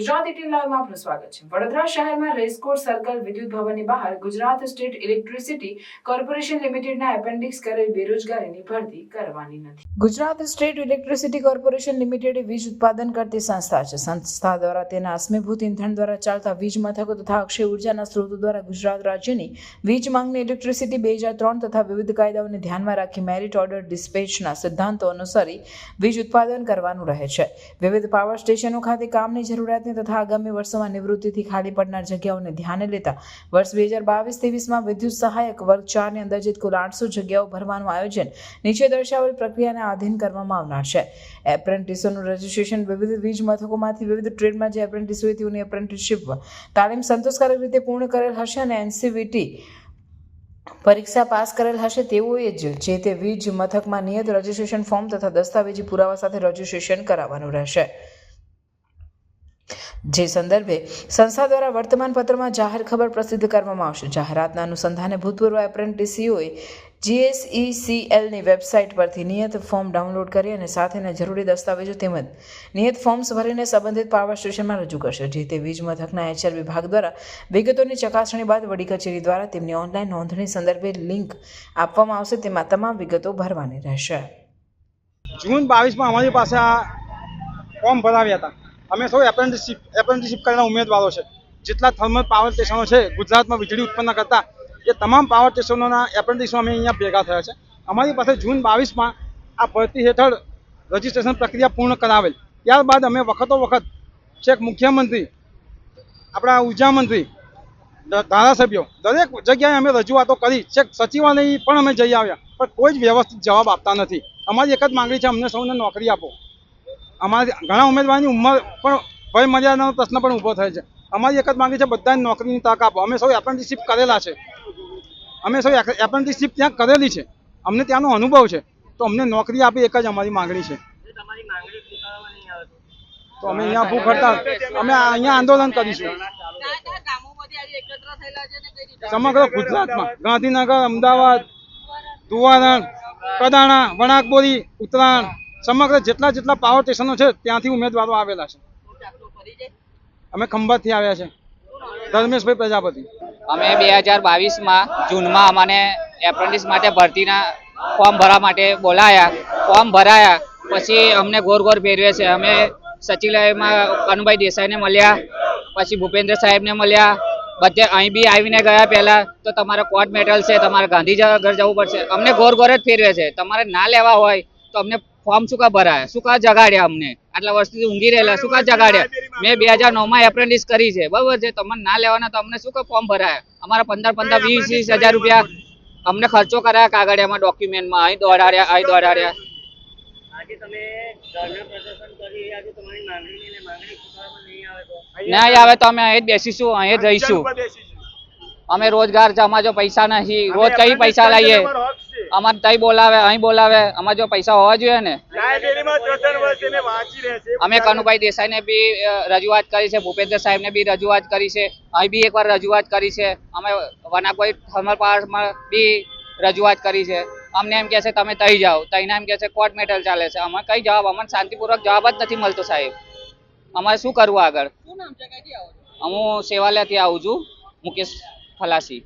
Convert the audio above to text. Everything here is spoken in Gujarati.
ગુજરાત એટીન લાઈવમાં આપનું સ્વાગત છે. વડોદરા શહેરમાં રેસકોર્સ સર્કલ વિદ્યુત ભવનની બહાર ગુજરાત સ્ટેટ ઇલેક્ટ્રિસિટી કોર્પોરેશન લિમિટેડના એપેન્ડિક્સ કરેલ બેરોજગારીની ભરતી કરવાની નથી. Gujarat state electricity corporation limited વીજ ઉત્પાદન કરતી સંસ્થા છે. સંસ્થા દ્વારા તેના અશ્મિભૂત ઇંધણ દ્વારા ચાલતા વીજ મથકો તથા અક્ષય ઉર્જાના સ્ત્રોતો દ્વારા ગુજરાત રાજ્યની વીજ માંગની ઇલેક્ટ્રિસિટી બે હજાર ત્રણ તથા વિવિધ કાયદાઓને ધ્યાનમાં રાખી મેરિટ ઓર્ડર ડિસ્પેચના સિદ્ધાંતો અનુસરી વીજ ઉત્પાદન કરવાનું રહે છે. વિવિધ પાવર સ્ટેશનો ખાતે કામની જરૂરિયાતને તથા આગામી વર્ષોમાં નિવૃત્તિથી ખાલી પડનાર જગ્યાઓને ધ્યાને લેતા વર્ષ બે હજાર બાવીસ ત્રેવીસમાં વિદ્યુત સહાયક વર્ગ ચારની અંદાજિત કુલ આઠસો જગ્યાઓ ભરવાનું આયોજન નીચે દર્શાવેલ પ્રક્રિયાને આધીન કરવામાં આવનાર છે. એપ્રેન્ટિસોનું રજિસ્ટ્રેશન વિવિધ વીજ મથકોમાંથી વિવિધ ટ્રેડમાં જે એપ્રેન્ટિસ હોય તેઓની એપ્રેન્ટિસશીપ તાલીમ સંતોષકારક રીતે પૂર્ણ કરેલ હશે અને એનસીવીટી પરીક્ષા પાસ કરેલ હશે તેઓએ જ જે તે વીજ મથકમાં નિયત રજિસ્ટ્રેશન ફોર્મ તથા દસ્તાવેજી પુરાવા સાથે રજિસ્ટ્રેશન કરાવવાનું રહેશે. જે સંદર્ભે સંસ્થા દ્વારા વર્તમાનપત્રમાં જાહેર ખબર પ્રસિદ્ધ કરવામાં આવશે. જાહેરાતના અનુસંધાને ભૂતપૂર્વ એપ્રેન્ટિસીઓએ જીએસઈસીએલની વેબસાઇટ પરથી નિયત ફોર્મ ડાઉનલોડ કરી અને સાથેના જરૂરી દસ્તાવેજો તેમજ નિયત ફોર્મ્સ ભરીને સંબંધિત પાવર સ્ટેશનમાં રજૂ કરશે. જે તે વીજ મથકના એચઆર વિભાગ દ્વારા વિગતોની ચકાસણી બાદ વડી કચેરી દ્વારા તેમની ઓનલાઈન નોંધણી સંદર્ભે લિંક આપવામાં આવશે. તેમાં તમામ વિગતો ભરવાની રહેશે. જૂન બાવીસમાં અમારી પાસે ફોર્મ ભરાવ્યા હતા. અમે સૌ એપ્રેન્ટિસશીપ એપ્રેન્ટિસશીપ કરેલા ઉમેદવારો છે. જેટલા થર્મલ પાવર સ્ટેશનો છે, ગુજરાતમાં વીજળી ઉત્પન્ન કરતા, એ તમામ પાવર સ્ટેશનોના એપ્રેન્ટિસો અમે અહીંયા ભેગા થયા છે. અમારી પાસે જૂન બાવીસમાં આ ભરતી હેઠળ રજિસ્ટ્રેશન પ્રક્રિયા પૂર્ણ કરાવેલ. ત્યારબાદ અમે વખતો વખત છેક મુખ્યમંત્રી, આપણા ઊર્જા મંત્રી ધારાસભ્યો, દરેક જગ્યાએ અમે રજૂઆતો કરી, છેક સચિવાલય પણ અમે જઈ આવ્યા. પણ કોઈ જ વ્યવસ્થિત જવાબ આપતા નથી. અમારી એક જ માંગણી છે, અમને સૌને નોકરી આપો. અમારી ઘણા ઉમેદવારની ઉંમર પણ વય પ્રશ્ન પણ ઊભો થાય છે. અમારી એક જ માંગણી છે બધાને નોકરીની તક આપો. અમે સૌ એપ્રેન્ટિસશીપ કરેલા છે. અમે સૌ એપ્રેન્ટિસશીપ ત્યાં કરેલી છે. અમને ત્યાંનો અનુભવ છે. તો અમને નોકરી આપી એક જ અમારી માંગણી છે. તો અમે અહીંયા ભૂખ હડતાલ અમે અહીંયા આંદોલન કરીશું. સમગ્ર ગુજરાતમાં ગાંધીનગર, અમદાવાદ ધુવારણ કડાણા, વણાકબોરી, ઉત્તરાયણ સમગ્ર જેટલા જેટલા પાવર સ્ટેશનો છે, ત્યાંથી ઉમેદવારો આવેલા છે. અમે ખંભાતથી આવ્યા છે. ધર્મેશભાઈ પ્રજાપતિ. અમે બે હજાર બાવીસમાં જૂનમાં અમને એપ્રેન્ટિસ માટે ભરતીના ફોર્મ ભરવા માટે બોલાયા. ફોર્મ ભરાયા. પછી અમને ગોર ગોર ફેરવે છે. અમે સચિવાલયમાં કનુભાઈ દેસાઈને મળ્યા. પછી ભૂપેન્દ્ર સાહેબને મળ્યા. બધે અહીં બી આવીને ગયા પહેલા. તો તમારે કોર્ટ મેટલ છે, તમારે ગાંધીનગર જવું પડશે. અમને ગોર ગોર જ ફેરવે છે. તમારે ના લેવા હોય, તો અમને ફોર્મ શું કા ભરાયા? શું કા જગાડ્યા અમને? આટલા વર્ષથી ઊંઘી રહેલા શું કા જગાડ્યા? મેં બે હજાર નવમાં એપ્રેન્ટિસ કરી છે બરાબર છે? તમને ના લેવાના તો અમને શું કા ફોર્મ ભરાયા? અમારા પંદર પંદર વીસ વીસ હજાર રૂપિયા અમને ખર્ચો કરાયા કાગળિયામાં ડોક્યુમેન્ટમાં અહીં દોડાડ્યા અહીં દોડાડ્યા. આજે તમે ધરણા પ્રદર્શન કરી રહ્યા છો તમારી માંગણી અને માંગણી સ્વીકારવામાં નહીં આવે તો? નહીં આવે તો અમે અહીં જ બેસીશું અહીં જ રહીશું. અમે રોજગાર જમા જો પૈસા નથી રોજ કઈ પૈસા લઈએ? અમારે તઈ બોલાવે અહીં બોલાવે અમારે જો પૈસા હોવા જોઈએ ને. અમે કનુભાઈ દેસાઈને બી રજૂઆત કરી છે ભૂપેન્દ્ર સાહેબને બી રજૂઆત કરી છે અહીં બી એકવાર રજૂઆત કરી છે. અમે વનાકોઈ થર્મલ પાવરમાં બી રજૂઆત કરી છે. અમને એમ કહે છે તમે તઈ જાઓ. તઈને એમ કહે છે કોર્ટ મેટલ ચાલે છે. અમે કઈ જવાબ અમને શાંતિપૂર્વક જવાબ જ નથી મળતો સાહેબ. અમારે શું કરવું આગળ? હું સેવાલયથી આવું છું મુકેશ ખલાસી.